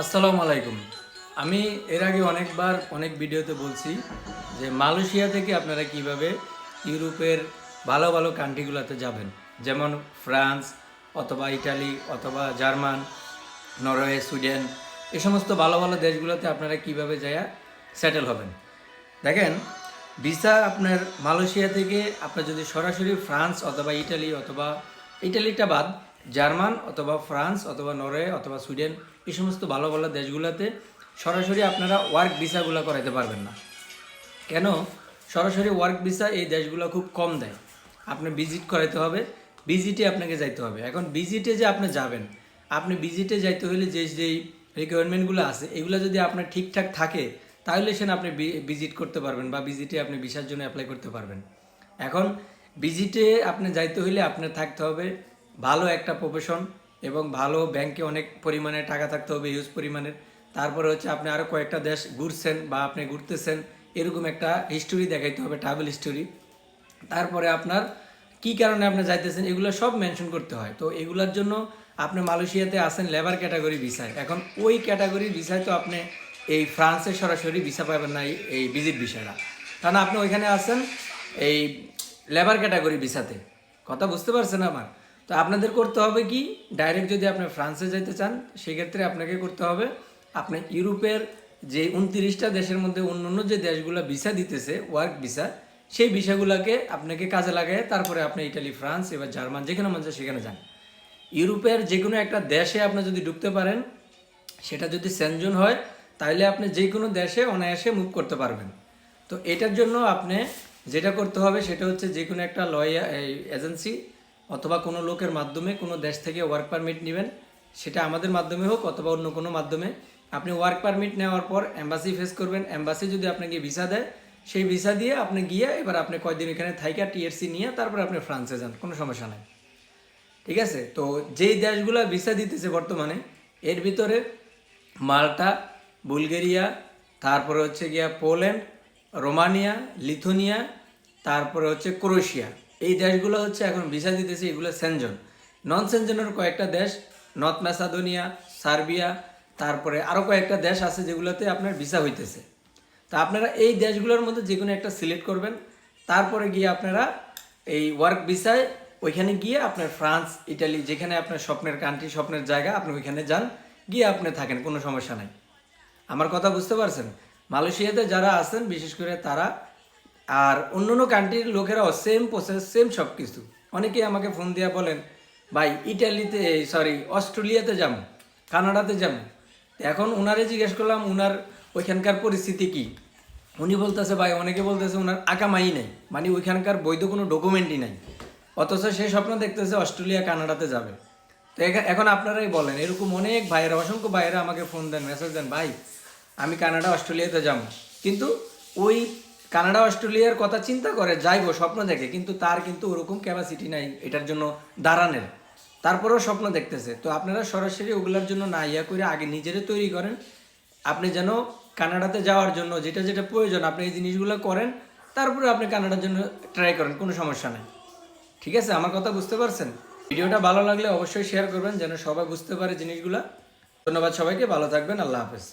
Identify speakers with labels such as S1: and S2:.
S1: আসসালামু আলাইকুম। আমি এর আগে অনেকবার অনেক ভিডিওতে বলছি যে মালয়েশিয়া থেকে আপনারা কীভাবে ইউরোপের ভালো ভালো কান্ট্রিগুলোতে যাবেন। যেমন ফ্রান্স অথবা ইটালি অথবা জার্মান, নরওয়ে, সুইডেন, এ সমস্ত ভালো ভালো দেশগুলোতে আপনারা কীভাবে যায়া সেটেল হবেন। দেখেন ভিসা আপনার মালয়েশিয়া থেকে আপনার যদি সরাসরি ফ্রান্স অথবা ইটালি অথবা ইটালিটা বাদ জার্মান অথবা ফ্রান্স অথবা নরওয়ে অথবা সুইডেন, এই সমস্ত ভালো ভালো দেশগুলোতে সরাসরি আপনারা ওয়ার্ক ভিসাগুলো করাইতে পারবেন না। কেন? সরাসরি ওয়ার্ক ভিসা এই দেশগুলো খুব কম দেয়। আপনি ভিজিট করাইতে হবে ভিজিটে আপনাকে যাইতে হবে। এখন ভিজিটে যে আপনি যাবেন, আপনি ভিজিটে যাইতে হলে যে যেই রিকোয়ারমেন্টগুলো আছে, এগুলো যদি আপনার ঠিকঠাক থাকে, তাহলে সেন আপনি ভিজিট করতে পারবেন বা ভিজিটে আপনি ভিসার জন্য অ্যাপ্লাই করতে পারবেন। এখন ভিজিটে আপনি যাইতে হলে আপনার থাকতে হবে ভালো একটা প্রফেশন এবং ভালো ব্যাংকে অনেক পরিমাণে টাকা থাকতে হবে ইউজ পরিমাণের। তারপরে হচ্ছে আপনি আরও কয়েকটা দেশ ঘুরছেন বা আপনি ঘুরতেছেন, এরকম একটা হিস্টোরি দেখাইতে হবে ট্রাভেল হিস্টোরি তারপরে আপনার কি কারণে আপনি যাইতেছেন, এগুলো সব মেনশন করতে হয়। তো এগুলোর জন্য আপনি মালয়েশিয়াতে আসেন লেবার ক্যাটাগরি ভিসায় এখন ওই ক্যাটাগরি ভিসায় তো আপনি এই ফ্রান্সে সরাসরি ভিসা পাবেন না এই- ভিজিট ভিসাটা কারণ আপনি ওইখানে আছেন এই লেবার ক্যাটাগরি ভিসাতে কথা বুঝতে পারছেন আমার? তো আপনাদের করতে হবে কি? ডাইরেক্ট যদি আপনি ফ্রান্সে যেতে চান, সেক্ষেত্রে আপনাকে করতে হবে আপনি ইউরোপের যে উনত্রিশটা দেশের মধ্যে অন্য অন্য যে দেশগুলো ভিসা দিতেছে ওয়ার্ক ভিসা সেই ভিসাগুলোকে আপনাকে কাজে লাগায় তারপরে আপনি ইটালি ফ্রান্স এবার জার্মান যেখানে মন চায় সেখানে যান। ইউরোপের যে কোনো একটা দেশে আপনি যদি ঢুকতে পারেন, সেটা যদি সেনজন হয় তাহলে আপনি যে কোনো দেশে অনায়াসে মুভ করতে পারবেন। তো এটার জন্য আপনি যেটা করতে হবে, সেটা হচ্ছে যে কোনো একটা লয়ার এজেন্সি অথবা কোনো লোকের মাধ্যমে কোনো দেশ থেকে ওয়ার্ক পারমিট নেবেন, সেটা আমাদের মাধ্যমে হোক অথবা অন্য কোনো মাধ্যমে। আপনি ওয়ার্ক পারমিট নেওয়ার পর এম্বাসি ফেস করবেন এম্বাসি যদি আপনাকে ভিসা দেয়, সেই ভিসা দিয়ে আপনি গিয়ে এবার আপনি কয়দিন এখানে থাইকা টিএসসি নিয়ে তারপর আপনি ফ্রান্সে যান, কোনো সমস্যা নাই। ঠিক আছে? তো যেই দেশগুলো ভিসা দিতেছে বর্তমানে, এর ভিতরে মাল্টা, বুলগেরিয়া, তারপরে হচ্ছে গিয়া পোল্যান্ড, রোমানিয়া, লিথুনিয়া, তারপরে হচ্ছে ক্রোয়েশিয়া। এই দেশগুলো হচ্ছে এখন ভিসা দিতেছে, এগুলো সেনজন। নন সেনজনের কয়েকটা দেশ, নর্থ ম্যাসাদোনিয়া, সার্বিয়া, তারপরে আরও কয়েকটা দেশ আছে যেগুলোতে আপনার ভিসা হইতেছে। তা আপনারা এই দেশগুলোর মধ্যে যে কোনো একটা সিলেক্ট করবেন, তারপরে গিয়ে আপনারা এই ওয়ার্ক ভিসায় ওইখানে গিয়ে আপনার ফ্রান্স, ইটালি, যেখানে আপনার স্বপ্নের কান্ট্রি, স্বপ্নের জায়গা, আপনি ওইখানে যান, গিয়ে আপনি থাকেন, কোনো সমস্যা নাই। আমার কথা বুঝতে পারছেন? মালয়েশিয়াতে যারা আছেন, বিশেষ করে তারা আর অন্য অন্য কান্ট্রির লোকেরাও সেম প্রসেস সেম সব কিছু অনেকেই আমাকে ফোন দিয়া বলেন, ভাই, ইটালিতে সরি অস্ট্রেলিয়াতে যাব কানাডাতে যাব এখন ওনারে জিজ্ঞেস করলাম, উনার ওইখানকার পরিস্থিতি কি? উনি বলতেছে, ভাই, অনেকে বলতেছে ওনার আকামাই নেই মানে ওইখানকার বৈধ কোনো ডকুমেন্টই নাই। অথচ সে স্বপ্ন দেখতেছে অস্ট্রেলিয়া, কানাডাতে যাবে। তো এখা- এখন আপনারাই বলেন, এরকম অনেক ভাইয়েরা, অসংখ্য ভাইয়েরা আমাকে ফোন দেন মেসেজ দেন, ভাই, আমি কানাডা, অস্ট্রেলিয়াতে যাব কিন্তু ওই কানাডা, অস্ট্রেলিয়ার কথা চিন্তা করে, যাইবো, স্বপ্ন দেখে, কিন্তু তার কিন্তু ওরকম ক্যাপাসিটি নাই, এটার জন্য দাঁড়ানের। তারপরেও স্বপ্ন দেখতেছে। তো আপনারা সরাসরি ওগুলোর জন্য না ইয়া করে আগে নিজেরে তৈরি করেন। আপনি যেন কানাডাতে যাওয়ার জন্য যেটা যেটা প্রয়োজন, আপনি এই জিনিসগুলো করেন, তারপরে আপনি কানাডার জন্য ট্রাই করেন, কোনো সমস্যা নেই। ঠিক আছে? আমার কথা বুঝতে পারছেন? ভিডিওটা ভালো লাগলে অবশ্যই শেয়ার করবেন, যেন সবাই বুঝতে পারে জিনিসগুলো। ধন্যবাদ সবাইকে, ভালো থাকবেন, আল্লাহ হাফেজ।